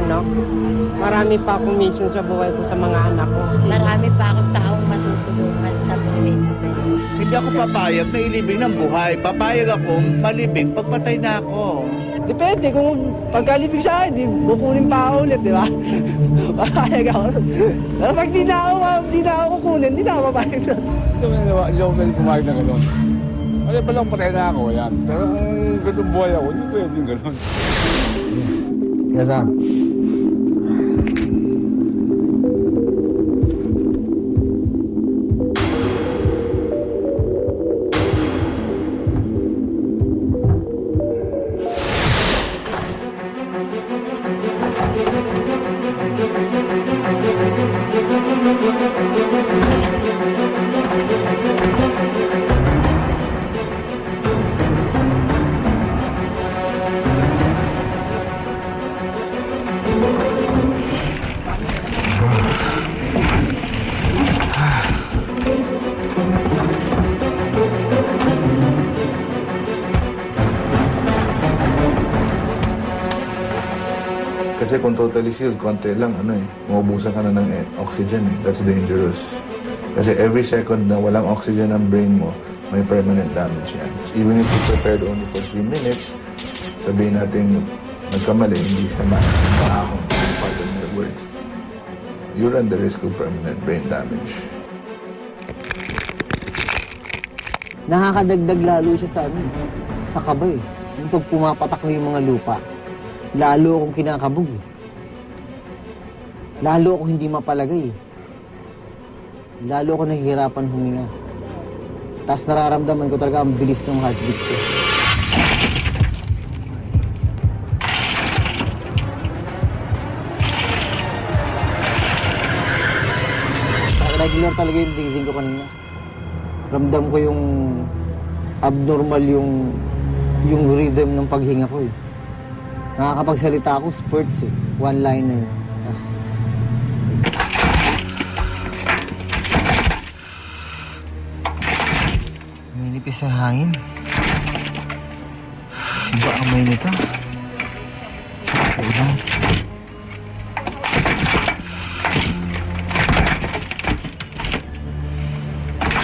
ano, marami pa akong mission sa buhay ko sa mga anak ko. Marami pa akong taong matutulungan sa buhay ko. Hindi ako papayag na ilibing ng buhay. Papayag akong malibing pagpatay na ako. Depende kung pagkalibig sa akin, di kukunin pa ako ulit, di ba? Papayag ako. Pero pag di na ako, di na ako kukunin, di na ako papayag doon. Ito nga naman, hindi ako pwede pumayag na gano'n. Ano pa lang patay na ako, yan. Pero kung ganun buhay ako, hindi pwedeng gano'n. Yes, ma'am. Kasi kung totally sealed, konti lang, ano eh, maubusan ka na ng eh, oxygen eh. That's dangerous. Kasi every second na walang oxygen ang brain mo, may permanent damage yan. Even if you prepared only for 3 minutes, sabihin natin nagkamali, hindi siya maahon. Pardon my words. You run the risk of permanent brain damage. Nakakadagdag lalo siya sa ano, eh, sa kaba eh. Yung pag pumapatak yung mga lupa, lalo akong kinakabog. Lalo ako hindi mapalagay. Lalo ako nahihirapan huminga. Tapos nararamdaman ko talaga ang bilis ng heartbeat ko. Regular talaga yung breathing ko kanina. Ramdam ko yung abnormal yung yung rhythm ng paghinga ko eh. Nakakapagsalita ako, spurts eh. One-liner. Tapos, Minipis sa hangin. Iba ang may nito. Ulan.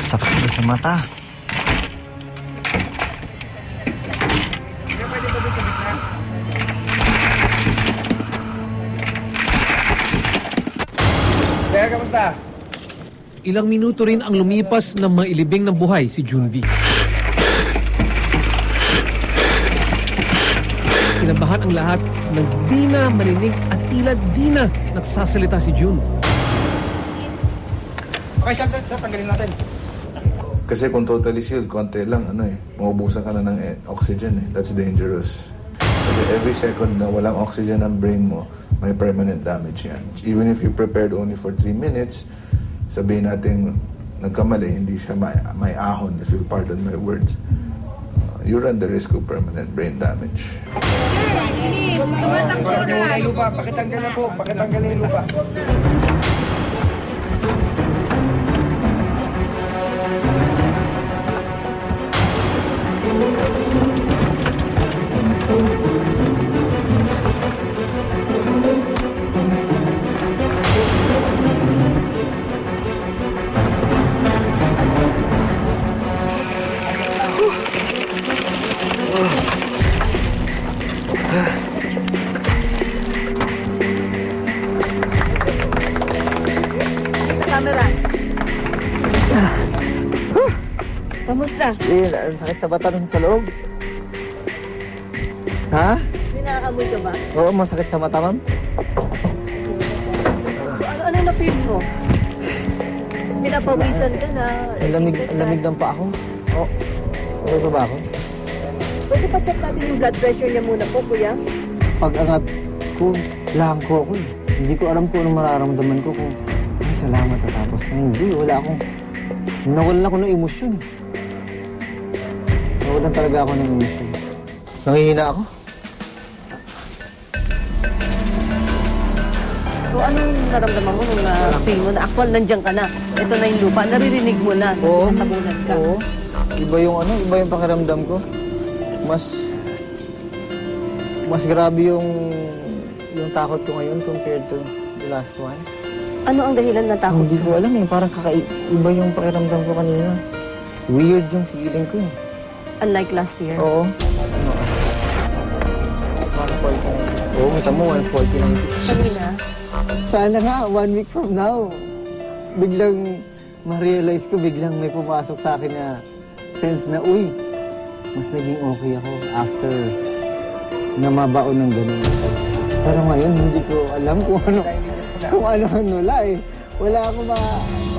Sakit na sa mata. Kamusta? Ilang minuto rin ang lumipas ng mailibing ng buhay si Junvi. Kinabahan ang lahat nang di na marinig at tila di na nagsasalita si Jun. Okay, shut shut, tanggalin natin. Kasi kung totally sealed, konti lang, ano eh, maubusan ka na ng eh, oxygen eh. That's dangerous. Kasi every second na walang oxygen ang brain mo, may permanent damage yan. Even if you prepared only for 3 minutes, sabihin natin nagkamali, hindi siya may, may ahon, if you'll pardon my words. Uh, you run the risk of permanent brain damage. Pakitanggal yung lupa, pakitanggal na po, pakitanggal na yung lupa. Ang sakit sa bata nun sa loob. Ha? Hindi nakakamoy ka ba? Oo, masakit sa mata, ma'am. So ano, ano na feel mo? Pinapawisan ka na. Ang lamig, ang lamig ng pa ako. Oo. Okay pa ba ako? Pwede pa check natin yung blood pressure niya muna po, kuya. Pag angat ko, langko ako eh. Hindi ko alam kung anong mararamdaman ko kung ay salamat at tapos na hindi. Wala akong, nawalan ako ng emosyon. Nawalan talaga ako ng emosyon. Nangihina ako. So anong naramdaman mo nung uh, feel mo na actual nandiyan ka na? Ito na yung lupa, naririnig mo na. Oo. Natabunan ka. Oo. Iba yung ano, iba yung pakiramdam ko. Mas mas grabe yung yung takot ko ngayon compared to the last one. Ano ang dahilan ng takot? Hindi ko alam eh. Parang kakaiba yung pakiramdam ko kanina. Weird yung feeling ko eh. Unlike last year. Oo. Ano? 149. Oo, kita mo, 149. Kanina, Sana nga, one week from now, biglang ma-realize ko, biglang may pumasok sa akin na sense na, uy, mas naging okay ako after na mabaon ng ganun. Pero ngayon, hindi ko alam kung ano, kung ano ang nula eh. Wala ako ma,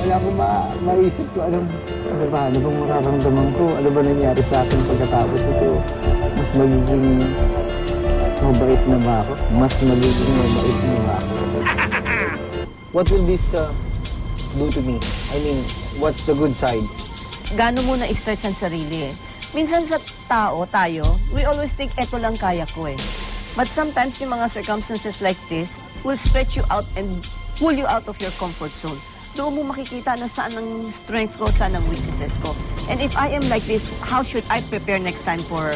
wala ako ma, maisip ko, anong, ano ba, ano bang mararamdaman ko? Ano ba nangyari sa akin pagkatapos ito? Mas magiging mabait na ba ako? Mas magiging mabait na ba ako? What will this uh, do to me? I mean, what's the good side? gaano mo na-stretch ang sarili eh. Minsan sa tao, tayo, we always think, eto lang kaya ko eh. But sometimes yung mga circumstances like this will stretch you out and pull you out of your comfort zone. Doon mo makikita na saan ang strength ko, saan ang weaknesses ko. And if I am like this, how should I prepare next time for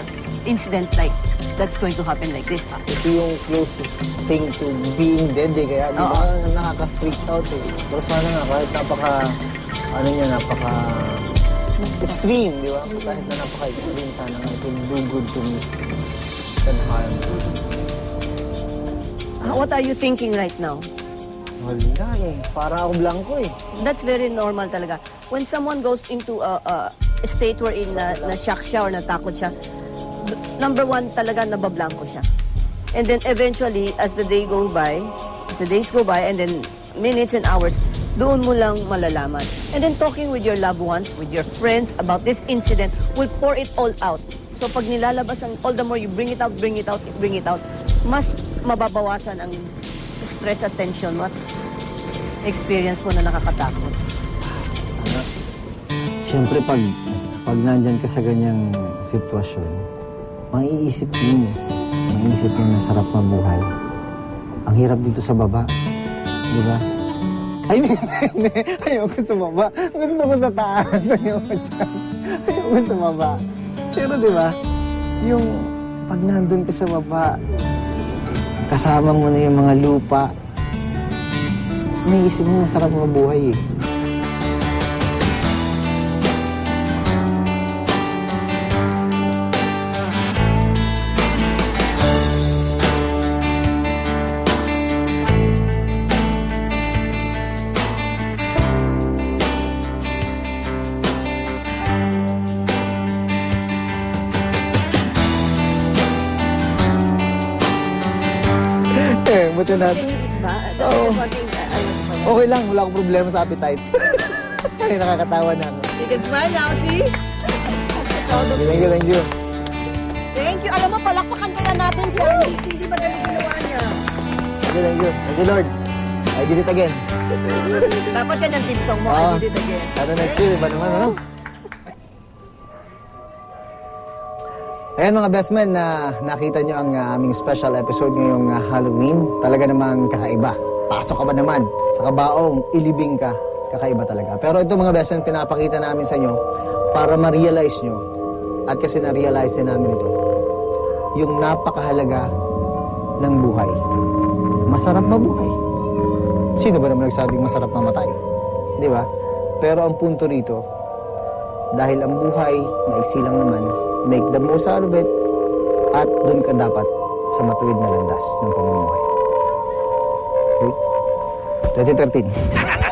incident like that's going to happen like this? Ito yung closest thing to being dead eh. Kaya di ba nakaka-freak out eh. Pero sana nga kahit napaka, ano niya, napaka extreme, di ba? Kahit na napaka-extreme, sana nga it will do good to me than harm. What are you thinking right now? Wala eh. Para ako blanco eh. That's very normal talaga. When someone goes into a, a state wherein na, na shock siya or natakot siya, number one talaga nabablanko siya. And then eventually, as the day goes by, as the days go by, and then minutes and hours, doon mo lang malalaman. And then talking with your loved ones, with your friends about this incident will pour it all out. So pag nilalabas ang, all the more you bring it out, bring it out, bring it out, mas mababawasan ang stress at tension mo at experience mo na nakakatakot. Siyempre, pag, pag nandyan ka sa ganyang sitwasyon, maiisip yun eh. Maiisip mo na sarap mabuhay. Ang hirap dito sa baba. Di ba? Ay, hindi, hindi. Ayoko sa baba. Gusto ko sa taas. Ayoko dyan. Ayoko sa baba. Pero di ba, yung pag nandun ka sa baba, kasama mo na yung mga lupa, may isip mo masarap mabuhay eh. To find out. Okay lang, wala akong problema sa appetite. Ay, nakakatawa na. You can smile now, see? Thank you, thank you. Thank you. Alam mo, palakpakan kaya natin siya. Hindi, madali ginawa niya. Thank you, thank you. Thank you, Lord. I did it again. Dapat yan ang team song mo. Ah. I did it again. Ano next year, iba naman, ano? Ayan mga best men, na nakita nyo ang uh, aming special episode ngayong uh, Halloween. Talaga namang kakaiba. Pasok ka ba naman? Sa kabaong, ilibing ka. Kakaiba talaga. Pero ito mga best men, pinapakita namin sa inyo para ma-realize nyo. At kasi na-realize din namin ito. Yung napakahalaga ng buhay. Masarap mabuhay. Sino ba naman nagsabing masarap mamatay? Di ba? Pero ang punto rito, dahil ang buhay, maiksi lang naman, make the most out of it, at doon ka dapat sa matuwid na landas ng pamumuhay. Okay? 2013.